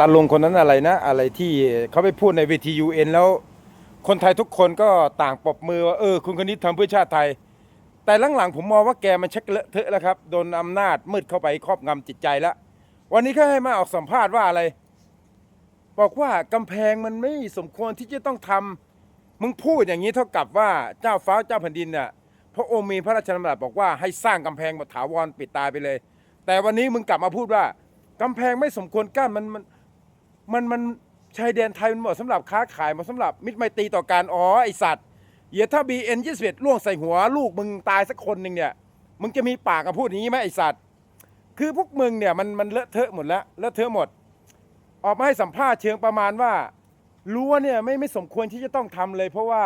ตาลุงคนนั้นอะไรนะ อะไรที่เขาไปพูดในเวทียูเอ็นแล้ว คนไทยทุกคนก็ต่างปรบมือว่าเออคุณคนนี้ทำเพื่อชาติไทย แต่หลังๆผมมองว่าแกมันชักเลอะเทอะแล้วครับโดนอำนาจมืดเข้าไปครอบงำจิตใจแล้ววันนี้เขาให้มาออกสัมภาษณ์ว่าอะไร บอกว่ากำแพงมันไม่สมควรที่จะต้องทำมึงพูดอย่างนี้เท่ากับว่าเจ้าฟ้าเจ้าแผ่นดินเนี่ยพระองค์มีพระราชดำรัสบอกว่าให้สร้างกำแพงบบถาวรปิดตายไปเลย แต่วันนี้มึงกลับมาพูดว่ากำแพงไม่สมควรกั้นมันมัน มันมันชายแดนไทยมันเหมาะสำหรับค้าขายเหมาะสำหรับมิตรไมตรีต่อการอ๋อไอสัตว์เหี้ยถ้าบีเอ็นยี่สิบเอ็ดล่วงใส่หัวลูกมึงตายสักคนหนึ่งเนี่ยมึงจะมีปากกับพูดอย่างนี้ไหมไอสัตว์คือพวกมึงเนี่ยมันมันเลอะเทอะหมดแล้วเลอะเทอะหมด ออกมาให้สัมภาษณ์เชิงประมาณว่ารั้วเนี่ยไม่ไม่สมควรที่จะต้องทำเลย เพราะว่า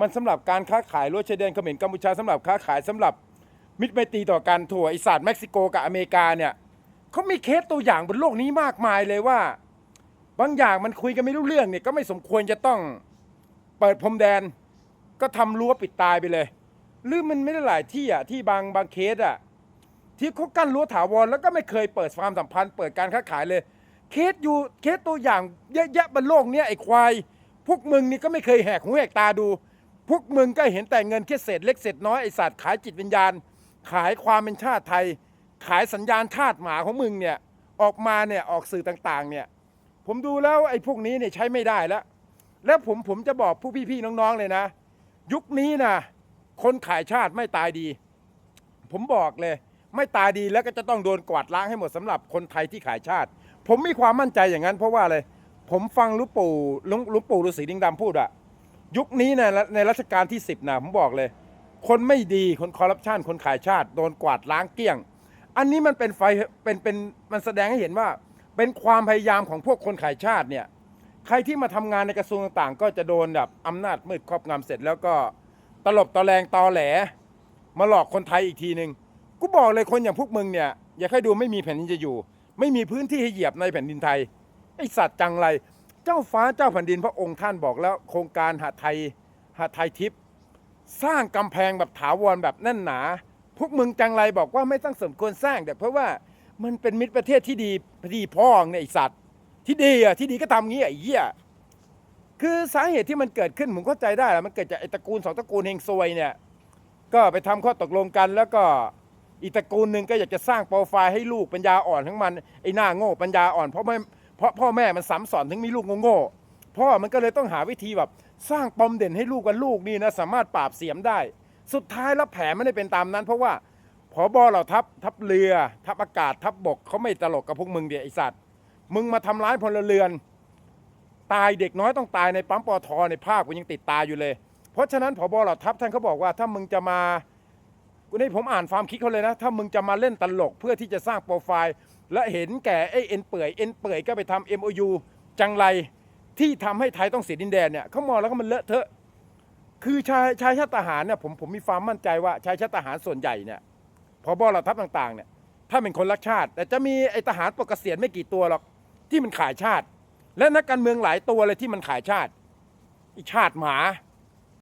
มันสำหรับการค้าขายรั้วชายแดนเขมรกัมพูชาสำหรับค้าขายสำหรับมิตรไมตรีต่อกันถั่วไอศาสตร์เม็กซิโกกับอเมริกาเนี่ยเขามีเคสตัวอย่างบนโลกนี้มากมายเลยว่า บางอย่างมันคุยกันไม่รู้เรื่องเนี่ยก็ไม่สมควรจะต้องเปิดพรมแดน ก็ทำรั้วปิดตายไปเลย หรือมันไม่ได้หลายที่อะที่บางบางเคสอะที่เขากั้นรั้วถาวรแล้วก็ไม่เคยเปิดความสัมพันธ์ เปิดการค้าขายเลย เคสอยู่เคสตัวอย่างเยอะแยะบนโลกเนี้ยไอ้ควาย พวกมึงนี่ก็ไม่เคยแหกหูแหกตาดู พวกมึงก็เห็นแต่เงินแค่เศษเล็กเศษน้อยไอ้สัตว์ขายจิตวิญญาณ ขายความเป็นชาติไทย ขายสัญญาณชาติหมาของมึงเนี่ยออกมาเนี่ยออกสื่อต่างๆเนี่ย ผมดูแล้วไอ้พวกนี้เนี่ยใช้ไม่ได้แล้ว แล้วผมผมจะบอกผู้พี่ๆน้องๆเลยนะ ยุคนี้นะคนขายชาติไม่ตายดี ผมบอกเลย ไม่ตายดีแล้วก็จะต้องโดนกวาดล้างให้หมดสำหรับคนไทยที่ขายชาติ ผมมีความมั่นใจอย่างนั้น เพราะว่าอะไรผมฟังลุงปู่ลุงลุงปู่ฤาษีดิงดำพูดอะยุคนี้ในในรัชกาลที่สิบนะผมบอกเลย คนไม่ดีคนคอร์รัปชันคนขายชาติ โดนกวาดล้างเกลี้ยง อันนี้มันเป็นไฟเป็นเป็นมันแสดงให้เห็นว่า เป็นความพยายามของพวกคนขายชาติเนี่ยใครที่มาทำงานในกระทรวงต่างๆ ก็จะโดนแบบอำนาจมืดครอบงำเสร็จแล้วก็ตลบตะแลงตอแหล มาหลอกคนไทยอีกทีหนึ่งกูบอกเลยคนอย่างพวกมึงเนี่ยอย่าให้ดูไม่มีแผ่นดินจะอยู่ ไม่มีพื้นที่ให้เหยียบในแผ่นดินไทยไอสัตว์จังไร เจ้าฟ้าเจ้าแผ่นดินพระองค์ท่านบอกแล้ว โครงการหาไทยหาไทยทิพย์สร้างกำแพงแบบถาวรแบบแน่นหนา พวกมึงจังไรบอกว่าไม่ต้องสมควรสร้างแต่เพราะว่า มันเป็นมิตรประเทศที่ดีดีพ่องเนี่ยไอสัตว์ ที่ดีอะที่ดีก็ทำงี้อะไอ้เหี้ยคือสาเหตุที่มันเกิดขึ้นผมเข้าใจได้แหละมันเกิดจากไอ้ตระกูลสองตระกูลเฮงซวยเนี่ย ก็ไปทำข้อตกลงกัน แล้วก็อีตระกูลหนึ่งก็อยากจะสร้างโปรไฟล์ให้ลูกปัญญาอ่อนทั้งมันไอ้หน้าโง่ปัญญาอ่อนเพราะไม่เพราะพ่อแม่มันซ้ำสอนถึงมีลูกโง่ๆพ่อมันก็เลยต้องหาวิธีแบบสร้างปมเด่นให้ลูกกันลูกนี่นะสามารถปราบเสียมได้ สุดท้ายแล้วแผนไม่ได้เป็นตามนั้น เพราะว่า ผอบอเหล่าทัพทัพเรือ ทัพอากาศทัพบกเขาไม่ตลกกับพวกมึงเดียไอสัตว์ มึงมาทำร้ายพลเรือน ตายเด็กน้อยต้องตายในปั๊มปอทในภาพกูยังติดตาอยู่เลย เพราะฉะนั้นผบเหล่าทัพท่านเขาบอกว่าถ้ามึงจะมากูนี่ผมอ่านความคิดเขาเลยนะ ถ้ามึงจะมาเล่นตลกเพื่อที่จะสร้างโปรไฟล์ และเห็นแก่ไอเอ็นเปื่อยเอ็นเปื่อยก็ไปทำ MOU จังไรที่ทำให้ไทยต้องเสียดินแดนเนี่ยเขามองแล้วก็มันเลอะเทอะ คือชายชายชาติทหารเนี่ยผมผมมีความมั่นใจว่าชายชาติทหารส่วนใหญ่เนี่ย พอบเหล่าทัพต่างๆเนี่ยถ้าเป็นคนรักชาติ แต่จะมีไอ้ทหารปกเกษียณไม่กี่ตัวหรอกที่มันขายชาติ และนักการเมืองหลายตัวเลยที่มันขายชาติอีชาติหมา